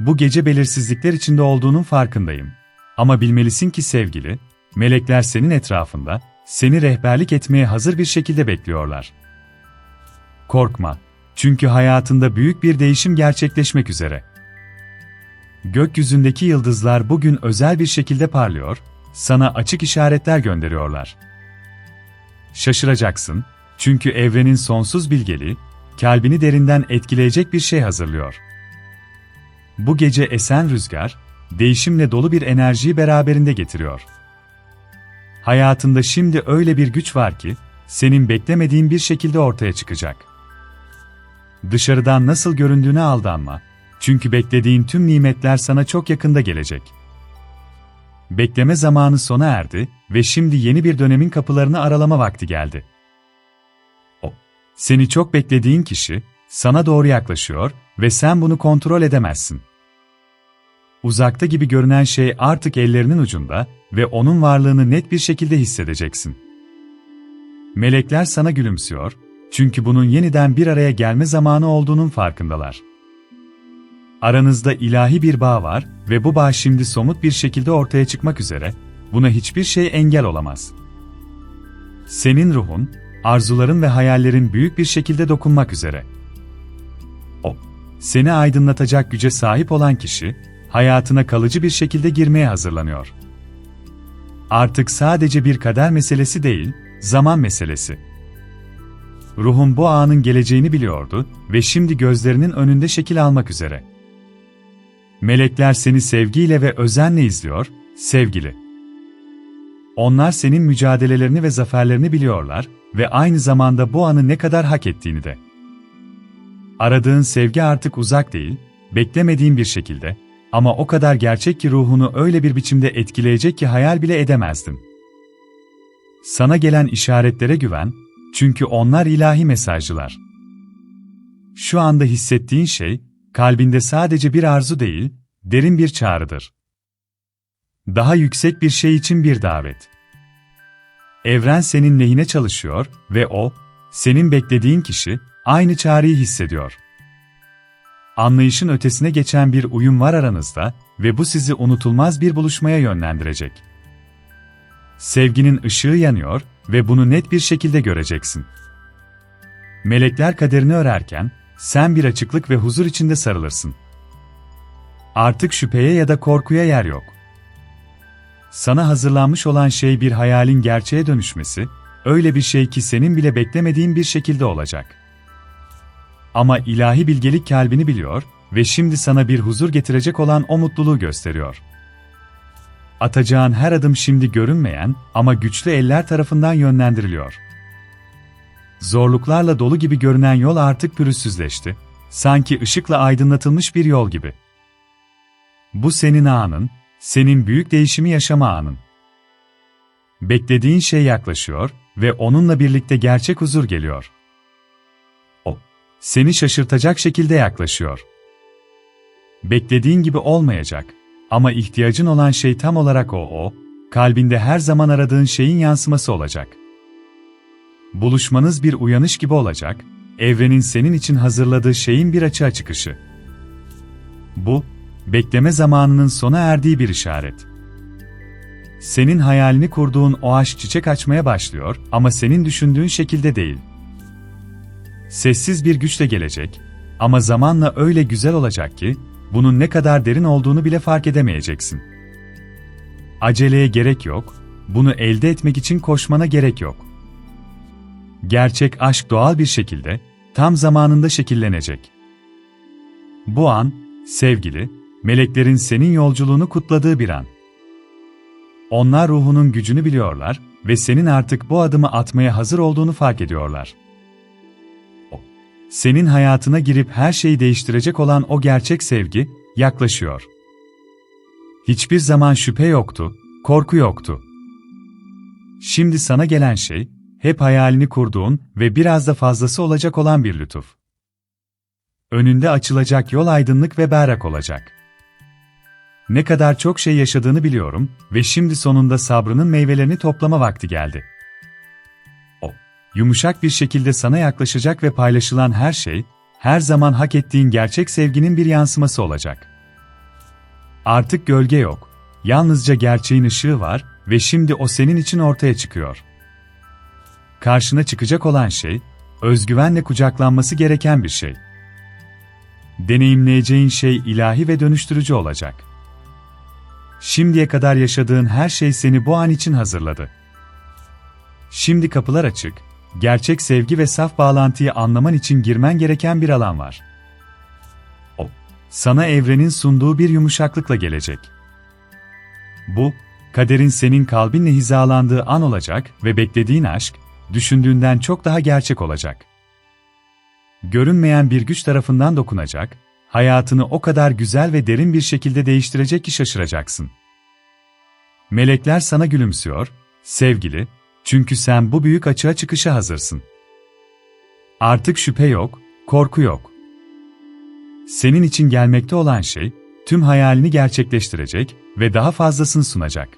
Bu gece belirsizlikler içinde olduğunun farkındayım. Ama bilmelisin ki sevgili, melekler senin etrafında, seni rehberlik etmeye hazır bir şekilde bekliyorlar. Korkma, çünkü hayatında büyük bir değişim gerçekleşmek üzere. Gökyüzündeki yıldızlar bugün özel bir şekilde parlıyor, sana açık işaretler gönderiyorlar. Şaşıracaksın, çünkü evrenin sonsuz bilgeliği, kalbini derinden etkileyecek bir şey hazırlıyor. Bu gece esen rüzgar, değişimle dolu bir enerjiyi beraberinde getiriyor. Hayatında şimdi öyle bir güç var ki, senin beklemediğin bir şekilde ortaya çıkacak. Dışarıdan nasıl göründüğüne aldanma, çünkü beklediğin tüm nimetler sana çok yakında gelecek. Bekleme zamanı sona erdi ve şimdi yeni bir dönemin kapılarını aralama vakti geldi. O, seni çok beklediğin kişi, sana doğru yaklaşıyor ve sen bunu kontrol edemezsin. Uzakta gibi görünen şey artık ellerinin ucunda ve onun varlığını net bir şekilde hissedeceksin. Melekler sana gülümsüyor, çünkü bunun yeniden bir araya gelme zamanı olduğunun farkındalar. Aranızda ilahi bir bağ var ve bu bağ şimdi somut bir şekilde ortaya çıkmak üzere, buna hiçbir şey engel olamaz. Senin ruhun, arzuların ve hayallerin büyük bir şekilde dokunmak üzere. O, seni aydınlatacak güce sahip olan kişi, hayatına kalıcı bir şekilde girmeye hazırlanıyor. Artık sadece bir kader meselesi değil, zaman meselesi. Ruhun bu anın geleceğini biliyordu ve şimdi gözlerinin önünde şekil almak üzere. Melekler seni sevgiyle ve özenle izliyor, sevgili. Onlar senin mücadelelerini ve zaferlerini biliyorlar ve aynı zamanda bu anı ne kadar hak ettiğini de. Aradığın sevgi artık uzak değil, beklemediğin bir şekilde, ama o kadar gerçek ki ruhunu öyle bir biçimde etkileyecek ki hayal bile edemezdin. Sana gelen işaretlere güven, çünkü onlar ilahi mesajcılar. Şu anda hissettiğin şey, kalbinde sadece bir arzu değil, derin bir çağrıdır. Daha yüksek bir şey için bir davet. Evren senin lehine çalışıyor ve o, senin beklediğin kişi, aynı çağrıyı hissediyor. Anlayışın ötesine geçen bir uyum var aranızda ve bu sizi unutulmaz bir buluşmaya yönlendirecek. Sevginin ışığı yanıyor ve bunu net bir şekilde göreceksin. Melekler kaderini örerken, sen bir açıklık ve huzur içinde sarılırsın. Artık şüpheye ya da korkuya yer yok. Sana hazırlanmış olan şey bir hayalin gerçeğe dönüşmesi, öyle bir şey ki senin bile beklemediğin bir şekilde olacak. Ama ilahi bilgelik kalbini biliyor ve şimdi sana bir huzur getirecek olan o mutluluğu gösteriyor. Atacağın her adım şimdi görünmeyen ama güçlü eller tarafından yönlendiriliyor. Zorluklarla dolu gibi görünen yol artık pürüzsüzleşti. Sanki ışıkla aydınlatılmış bir yol gibi. Bu senin anın, senin büyük değişimi yaşama anın. Beklediğin şey yaklaşıyor ve onunla birlikte gerçek huzur geliyor. Seni şaşırtacak şekilde yaklaşıyor. Beklediğin gibi olmayacak ama ihtiyacın olan şey tam olarak o o, kalbinde her zaman aradığın şeyin yansıması olacak. Buluşmanız bir uyanış gibi olacak, evrenin senin için hazırladığı şeyin bir açığa çıkışı. Bu, bekleme zamanının sona erdiği bir işaret. Senin hayalini kurduğun o aşk çiçek açmaya başlıyor ama senin düşündüğün şekilde değil. Sessiz bir güçle gelecek ama zamanla öyle güzel olacak ki, bunun ne kadar derin olduğunu bile fark edemeyeceksin. Aceleye gerek yok, bunu elde etmek için koşmana gerek yok. Gerçek aşk doğal bir şekilde, tam zamanında şekillenecek. Bu an, sevgili, meleklerin senin yolculuğunu kutladığı bir an. Onlar ruhunun gücünü biliyorlar ve senin artık bu adımı atmaya hazır olduğunu fark ediyorlar. Senin hayatına girip her şeyi değiştirecek olan o gerçek sevgi yaklaşıyor. Hiçbir zaman şüphe yoktu, korku yoktu. Şimdi sana gelen şey, hep hayalini kurduğun ve biraz da fazlası olacak olan bir lütuf. Önünde açılacak yol aydınlık ve berrak olacak. Ne kadar çok şey yaşadığını biliyorum ve şimdi sonunda sabrının meyvelerini toplama vakti geldi. Yumuşak bir şekilde sana yaklaşacak ve paylaşılan her şey, her zaman hak ettiğin gerçek sevginin bir yansıması olacak. Artık gölge yok. Yalnızca gerçeğin ışığı var ve şimdi o senin için ortaya çıkıyor. Karşına çıkacak olan şey, özgüvenle kucaklanması gereken bir şey. Deneyimleyeceğin şey ilahi ve dönüştürücü olacak. Şimdiye kadar yaşadığın her şey seni bu an için hazırladı. Şimdi kapılar açık, gerçek sevgi ve saf bağlantıyı anlaman için girmen gereken bir alan var. O, sana evrenin sunduğu bir yumuşaklıkla gelecek. Bu, kaderin senin kalbinle hizalandığı an olacak ve beklediğin aşk, düşündüğünden çok daha gerçek olacak. Görünmeyen bir güç tarafından dokunacak, hayatını o kadar güzel ve derin bir şekilde değiştirecek ki şaşıracaksın. Melekler sana gülümsüyor, sevgili, çünkü sen bu büyük açığa çıkışa hazırsın. Artık şüphe yok, korku yok. Senin için gelmekte olan şey, tüm hayalini gerçekleştirecek ve daha fazlasını sunacak.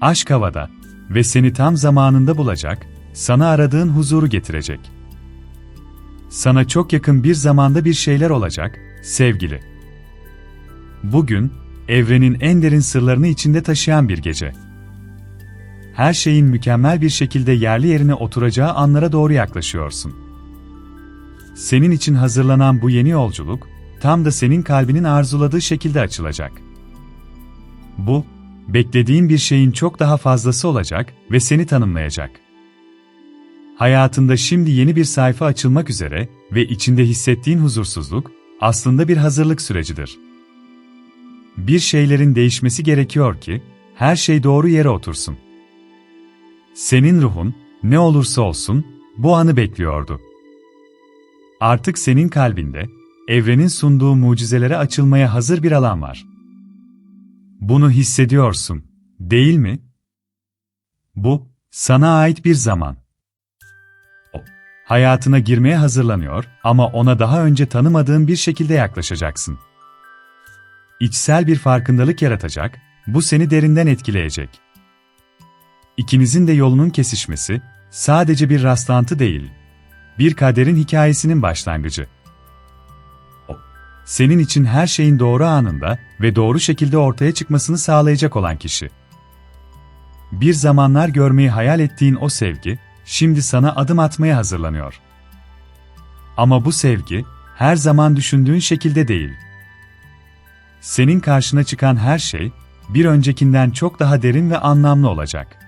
Aşk havada ve seni tam zamanında bulacak, sana aradığın huzuru getirecek. Sana çok yakın bir zamanda bir şeyler olacak, sevgili. Bugün, evrenin en derin sırlarını içinde taşıyan bir gece. Her şeyin mükemmel bir şekilde yerli yerine oturacağı anlara doğru yaklaşıyorsun. Senin için hazırlanan bu yeni yolculuk, tam da senin kalbinin arzuladığı şekilde açılacak. Bu, beklediğin bir şeyin çok daha fazlası olacak ve seni tanımlayacak. Hayatında şimdi yeni bir sayfa açılmak üzere ve içinde hissettiğin huzursuzluk aslında bir hazırlık sürecidir. Bir şeylerin değişmesi gerekiyor ki her şey doğru yere otursun. Senin ruhun ne olursa olsun bu anı bekliyordu. Artık senin kalbinde evrenin sunduğu mucizelere açılmaya hazır bir alan var. Bunu hissediyorsun, değil mi? Bu sana ait bir zaman. O, hayatına girmeye hazırlanıyor ama ona daha önce tanımadığın bir şekilde yaklaşacaksın. İçsel bir farkındalık yaratacak, bu seni derinden etkileyecek. İkinizin de yolunun kesişmesi sadece bir rastlantı değil, bir kaderin hikayesinin başlangıcı. Senin için her şeyin doğru anında ve doğru şekilde ortaya çıkmasını sağlayacak olan kişi. Bir zamanlar görmeyi hayal ettiğin o sevgi, şimdi sana adım atmaya hazırlanıyor. Ama bu sevgi, her zaman düşündüğün şekilde değil. Senin karşına çıkan her şey, bir öncekinden çok daha derin ve anlamlı olacak.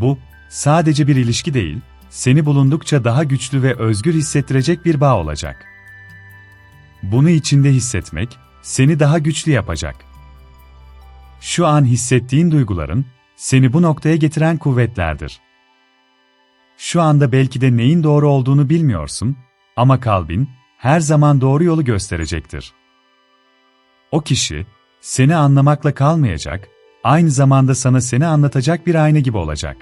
Bu, sadece bir ilişki değil, seni bulundukça daha güçlü ve özgür hissettirecek bir bağ olacak. Bunu içinde hissetmek, seni daha güçlü yapacak. Şu an hissettiğin duyguların, seni bu noktaya getiren kuvvetlerdir. Şu anda belki de neyin doğru olduğunu bilmiyorsun, ama kalbin, her zaman doğru yolu gösterecektir. O kişi, seni anlamakla kalmayacak, aynı zamanda sana seni anlatacak bir ayna gibi olacak.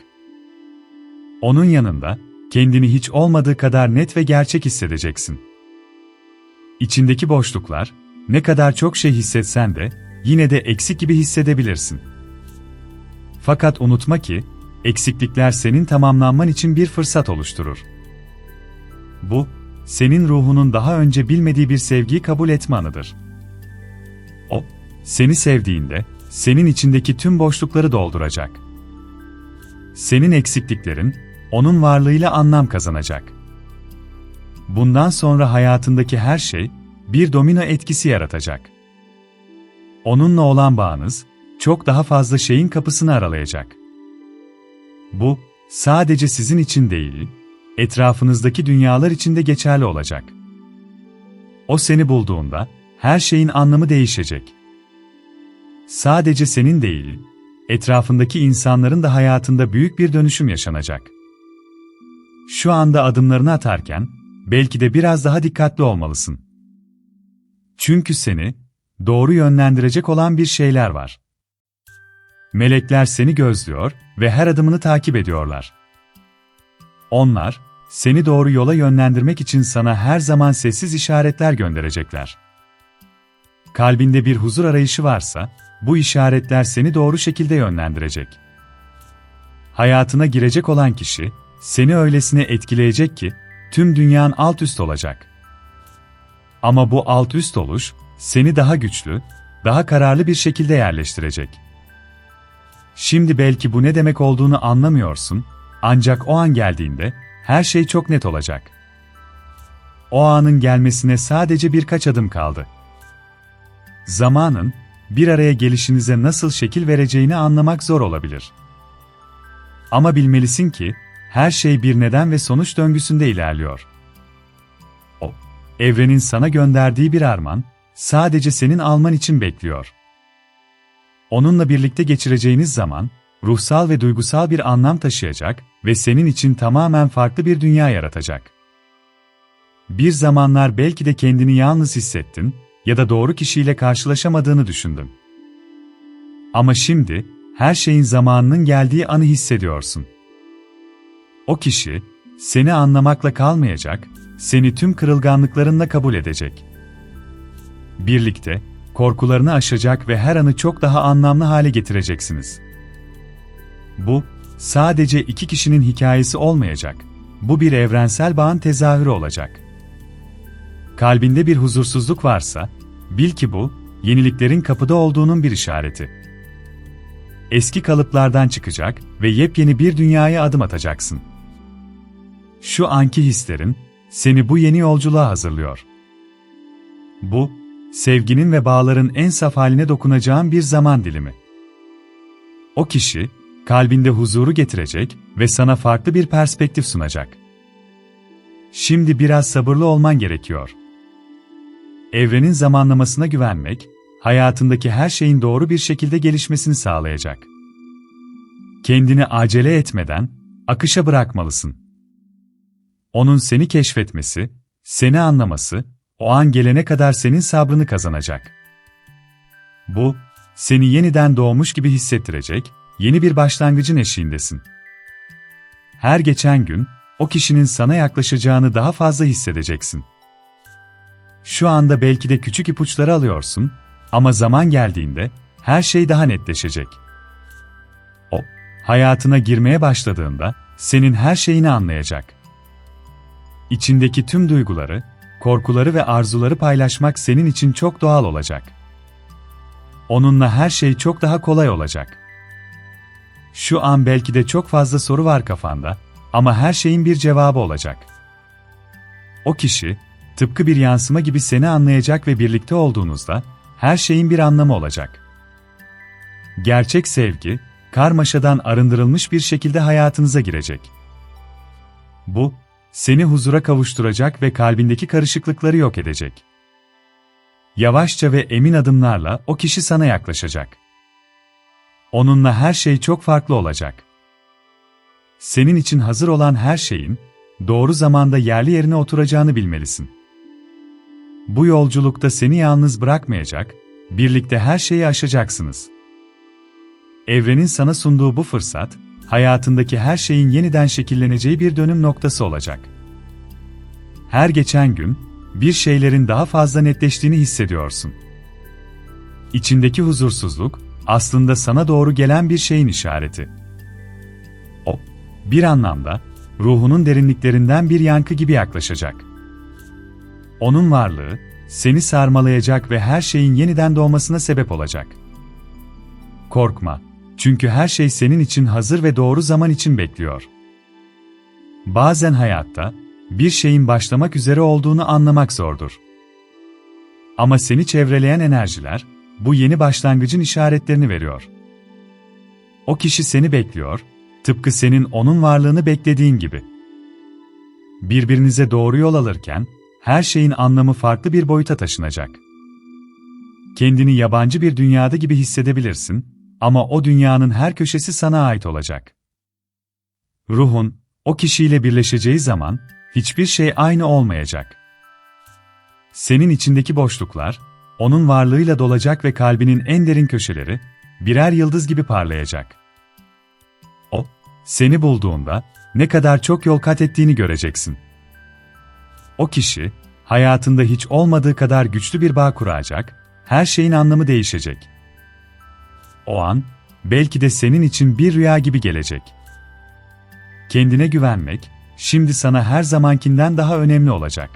Onun yanında, kendini hiç olmadığı kadar net ve gerçek hissedeceksin. İçindeki boşluklar, ne kadar çok şey hissetsen de, yine de eksik gibi hissedebilirsin. Fakat unutma ki, eksiklikler senin tamamlanman için bir fırsat oluşturur. Bu, senin ruhunun daha önce bilmediği bir sevgiyi kabul etme anıdır. O, seni sevdiğinde, senin içindeki tüm boşlukları dolduracak. Senin eksikliklerin, onun varlığıyla anlam kazanacak. Bundan sonra hayatındaki her şey, bir domino etkisi yaratacak. Onunla olan bağınız, çok daha fazla şeyin kapısını aralayacak. Bu, sadece sizin için değil, etrafınızdaki dünyalar için de geçerli olacak. O seni bulduğunda, her şeyin anlamı değişecek. Sadece senin değil, etrafındaki insanların da hayatında büyük bir dönüşüm yaşanacak. Şu anda adımlarını atarken, belki de biraz daha dikkatli olmalısın. Çünkü seni, doğru yönlendirecek olan bir şeyler var. Melekler seni gözlüyor ve her adımını takip ediyorlar. Onlar, seni doğru yola yönlendirmek için sana her zaman sessiz işaretler gönderecekler. Kalbinde bir huzur arayışı varsa, bu işaretler seni doğru şekilde yönlendirecek. Hayatına girecek olan kişi, seni öylesine etkileyecek ki, tüm dünyan alt üst olacak. Ama bu alt üst oluş, seni daha güçlü, daha kararlı bir şekilde yerleştirecek. Şimdi belki bu ne demek olduğunu anlamıyorsun, ancak o an geldiğinde her şey çok net olacak. O anın gelmesine sadece birkaç adım kaldı. Zamanın bir araya gelişinize nasıl şekil vereceğini anlamak zor olabilir. Ama bilmelisin ki her şey bir neden ve sonuç döngüsünde ilerliyor. O, evrenin sana gönderdiği bir armağan, sadece senin alman için bekliyor. Onunla birlikte geçireceğiniz zaman, ruhsal ve duygusal bir anlam taşıyacak ve senin için tamamen farklı bir dünya yaratacak. Bir zamanlar belki de kendini yalnız hissettin ya da doğru kişiyle karşılaşamadığını düşündün. Ama şimdi, her şeyin zamanının geldiği anı hissediyorsun. O kişi, seni anlamakla kalmayacak, seni tüm kırılganlıklarınla kabul edecek. Birlikte, korkularını aşacak ve her anı çok daha anlamlı hale getireceksiniz. Bu, sadece iki kişinin hikayesi olmayacak, bu bir evrensel bağın tezahürü olacak. Kalbinde bir huzursuzluk varsa, bil ki bu, yeniliklerin kapıda olduğunun bir işareti. Eski kalıplardan çıkacak ve yepyeni bir dünyaya adım atacaksın. Şu anki hislerin, seni bu yeni yolculuğa hazırlıyor. Bu, sevginin ve bağların en saf haline dokunacağın bir zaman dilimi. O kişi, kalbinde huzuru getirecek ve sana farklı bir perspektif sunacak. Şimdi biraz sabırlı olman gerekiyor. Evrenin zamanlamasına güvenmek, hayatındaki her şeyin doğru bir şekilde gelişmesini sağlayacak. Kendini acele etmeden, akışa bırakmalısın. Onun seni keşfetmesi, seni anlaması, o an gelene kadar senin sabrını kazanacak. Bu, seni yeniden doğmuş gibi hissettirecek, yeni bir başlangıcın eşiğindesin. Her geçen gün, o kişinin sana yaklaşacağını daha fazla hissedeceksin. Şu anda belki de küçük ipuçları alıyorsun ama zaman geldiğinde her şey daha netleşecek. O, hayatına girmeye başladığında senin her şeyini anlayacak. İçindeki tüm duyguları, korkuları ve arzuları paylaşmak senin için çok doğal olacak. Onunla her şey çok daha kolay olacak. Şu an belki de çok fazla soru var kafanda ama her şeyin bir cevabı olacak. O kişi, tıpkı bir yansıma gibi seni anlayacak ve birlikte olduğunuzda her şeyin bir anlamı olacak. Gerçek sevgi, karmaşadan arındırılmış bir şekilde hayatınıza girecek. Bu, seni huzura kavuşturacak ve kalbindeki karışıklıkları yok edecek. Yavaşça ve emin adımlarla o kişi sana yaklaşacak. Onunla her şey çok farklı olacak. Senin için hazır olan her şeyin, doğru zamanda yerli yerine oturacağını bilmelisin. Bu yolculukta seni yalnız bırakmayacak, birlikte her şeyi aşacaksınız. Evrenin sana sunduğu bu fırsat, hayatındaki her şeyin yeniden şekilleneceği bir dönüm noktası olacak. Her geçen gün, bir şeylerin daha fazla netleştiğini hissediyorsun. İçindeki huzursuzluk, aslında sana doğru gelen bir şeyin işareti. O, bir anlamda, ruhunun derinliklerinden bir yankı gibi yaklaşacak. Onun varlığı, seni sarmalayacak ve her şeyin yeniden doğmasına sebep olacak. Korkma, çünkü her şey senin için hazır ve doğru zaman için bekliyor. Bazen hayatta, bir şeyin başlamak üzere olduğunu anlamak zordur. Ama seni çevreleyen enerjiler, bu yeni başlangıcın işaretlerini veriyor. O kişi seni bekliyor, tıpkı senin onun varlığını beklediğin gibi. Birbirinize doğru yol alırken, her şeyin anlamı farklı bir boyuta taşınacak. Kendini yabancı bir dünyada gibi hissedebilirsin ama o dünyanın her köşesi sana ait olacak. Ruhun, o kişiyle birleşeceği zaman, hiçbir şey aynı olmayacak. Senin içindeki boşluklar, onun varlığıyla dolacak ve kalbinin en derin köşeleri, birer yıldız gibi parlayacak. O, seni bulduğunda, ne kadar çok yol kat ettiğini göreceksin. O kişi, hayatında hiç olmadığı kadar güçlü bir bağ kuracak, her şeyin anlamı değişecek. O an, belki de senin için bir rüya gibi gelecek. Kendine güvenmek, şimdi sana her zamankinden daha önemli olacak.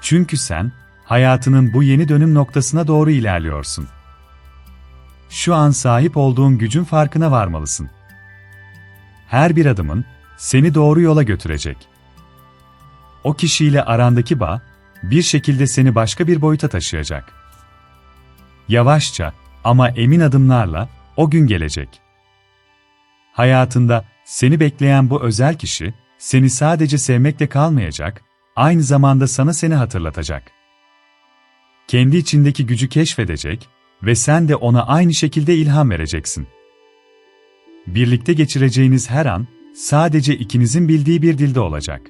Çünkü sen, hayatının bu yeni dönüm noktasına doğru ilerliyorsun. Şu an sahip olduğun gücün farkına varmalısın. Her bir adımın seni doğru yola götürecek. O kişiyle arandaki bağ bir şekilde seni başka bir boyuta taşıyacak. Yavaşça ama emin adımlarla o gün gelecek. Hayatında seni bekleyen bu özel kişi seni sadece sevmekle kalmayacak, aynı zamanda sana seni hatırlatacak. Kendi içindeki gücü keşfedecek ve sen de ona aynı şekilde ilham vereceksin. Birlikte geçireceğiniz her an sadece ikinizin bildiği bir dilde olacak.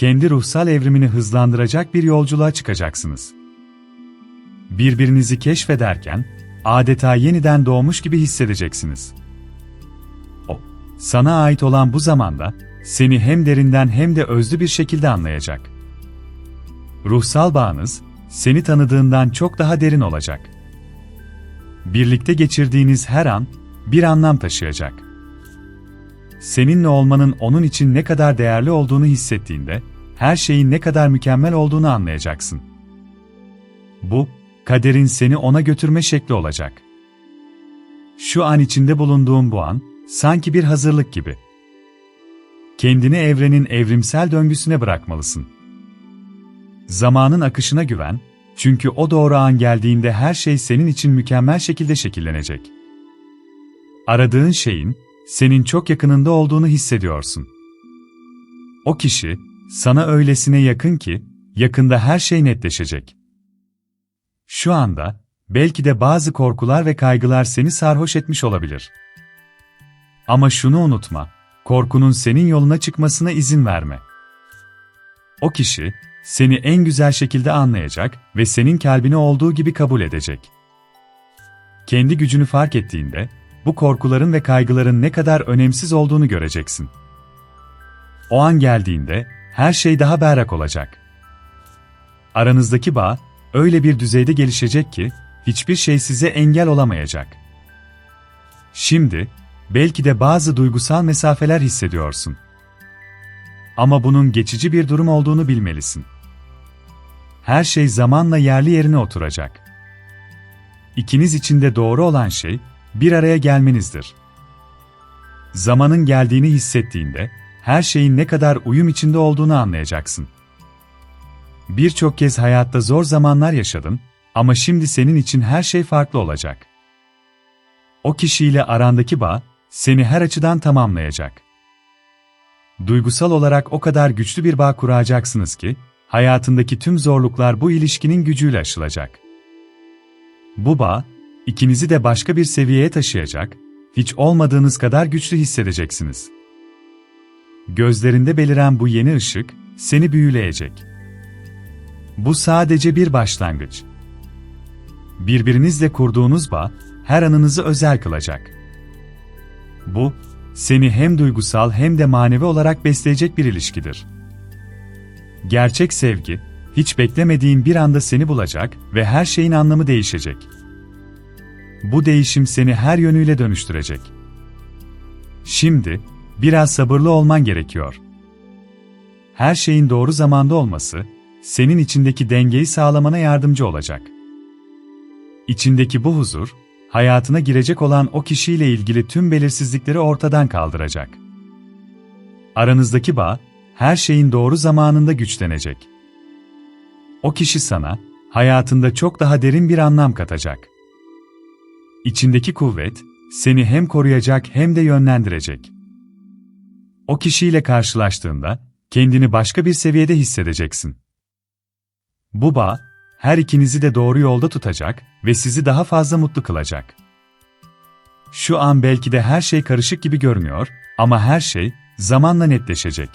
Kendi ruhsal evrimini hızlandıracak bir yolculuğa çıkacaksınız. Birbirinizi keşfederken adeta yeniden doğmuş gibi hissedeceksiniz. O, sana ait olan bu zamanda seni hem derinden hem de özlü bir şekilde anlayacak. Ruhsal bağınız seni tanıdığından çok daha derin olacak. Birlikte geçirdiğiniz her an bir anlam taşıyacak. Seninle olmanın onun için ne kadar değerli olduğunu hissettiğinde her şeyin ne kadar mükemmel olduğunu anlayacaksın. Bu, kaderin seni ona götürme şekli olacak. Şu an içinde bulunduğun bu an, sanki bir hazırlık gibi. Kendini evrenin evrimsel döngüsüne bırakmalısın. Zamanın akışına güven, çünkü o doğru an geldiğinde her şey senin için mükemmel şekilde şekillenecek. Aradığın şeyin, senin çok yakınında olduğunu hissediyorsun. O kişi, sana öylesine yakın ki, yakında her şey netleşecek. Şu anda, belki de bazı korkular ve kaygılar seni sarhoş etmiş olabilir. Ama şunu unutma, korkunun senin yoluna çıkmasına izin verme. O kişi, seni en güzel şekilde anlayacak ve senin kalbini olduğu gibi kabul edecek. Kendi gücünü fark ettiğinde, bu korkuların ve kaygıların ne kadar önemsiz olduğunu göreceksin. O an geldiğinde, her şey daha berrak olacak. Aranızdaki bağ, öyle bir düzeyde gelişecek ki, hiçbir şey size engel olamayacak. Şimdi, belki de bazı duygusal mesafeler hissediyorsun. Ama bunun geçici bir durum olduğunu bilmelisin. Her şey zamanla yerli yerine oturacak. İkiniz için de doğru olan şey, bir araya gelmenizdir. Zamanın geldiğini hissettiğinde, her şeyin ne kadar uyum içinde olduğunu anlayacaksın. Birçok kez hayatta zor zamanlar yaşadın ama şimdi senin için her şey farklı olacak. O kişiyle arandaki bağ seni her açıdan tamamlayacak. Duygusal olarak o kadar güçlü bir bağ kuracaksınız ki hayatındaki tüm zorluklar bu ilişkinin gücüyle aşılacak. Bu bağ ikinizi de başka bir seviyeye taşıyacak, hiç olmadığınız kadar güçlü hissedeceksiniz. Gözlerinde beliren bu yeni ışık seni büyüleyecek. Bu sadece bir başlangıç. Birbirinizle kurduğunuz bağ her anınızı özel kılacak. Bu, seni hem duygusal hem de manevi olarak besleyecek bir ilişkidir. Gerçek sevgi, hiç beklemediğin bir anda seni bulacak ve her şeyin anlamı değişecek. Bu değişim seni her yönüyle dönüştürecek. Şimdi, biraz sabırlı olman gerekiyor. Her şeyin doğru zamanda olması, senin içindeki dengeyi sağlamana yardımcı olacak. İçindeki bu huzur, hayatına girecek olan o kişiyle ilgili tüm belirsizlikleri ortadan kaldıracak. Aranızdaki bağ, her şeyin doğru zamanında güçlenecek. O kişi sana, hayatında çok daha derin bir anlam katacak. İçindeki kuvvet, seni hem koruyacak hem de yönlendirecek. O kişiyle karşılaştığında, kendini başka bir seviyede hissedeceksin. Bu bağ, her ikinizi de doğru yolda tutacak ve sizi daha fazla mutlu kılacak. Şu an belki de her şey karışık gibi görünüyor ama her şey zamanla netleşecek.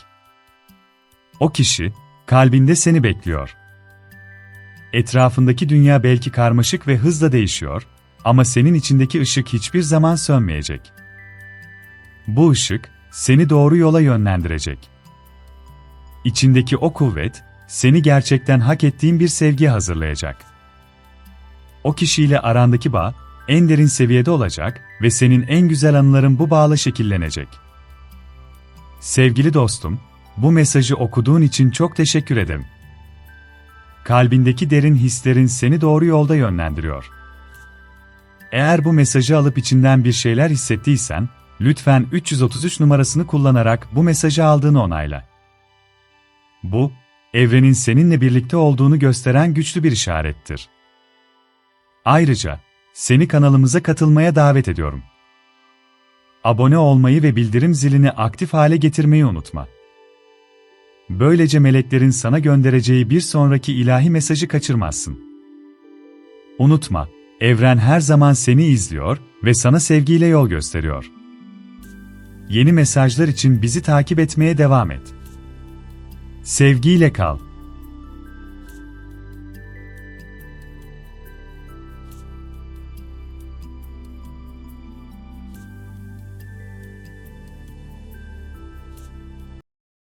O kişi kalbinde seni bekliyor. Etrafındaki dünya belki karmaşık ve hızla değişiyor ama senin içindeki ışık hiçbir zaman sönmeyecek. Bu ışık seni doğru yola yönlendirecek. İçindeki o kuvvet seni gerçekten hak ettiğin bir sevgi hazırlayacak. O kişiyle arandaki bağ en derin seviyede olacak ve senin en güzel anıların bu bağla şekillenecek. Sevgili dostum, bu mesajı okuduğun için çok teşekkür ederim. Kalbindeki derin hislerin seni doğru yolda yönlendiriyor. Eğer bu mesajı alıp içinden bir şeyler hissettiysen, lütfen 333 numarasını kullanarak bu mesajı aldığını onayla. Bu, evrenin seninle birlikte olduğunu gösteren güçlü bir işarettir. Ayrıca, seni kanalımıza katılmaya davet ediyorum. Abone olmayı ve bildirim zilini aktif hale getirmeyi unutma. Böylece meleklerin sana göndereceği bir sonraki ilahi mesajı kaçırmazsın. Unutma, evren her zaman seni izliyor ve sana sevgiyle yol gösteriyor. Yeni mesajlar için bizi takip etmeye devam et. Sevgiyle kal.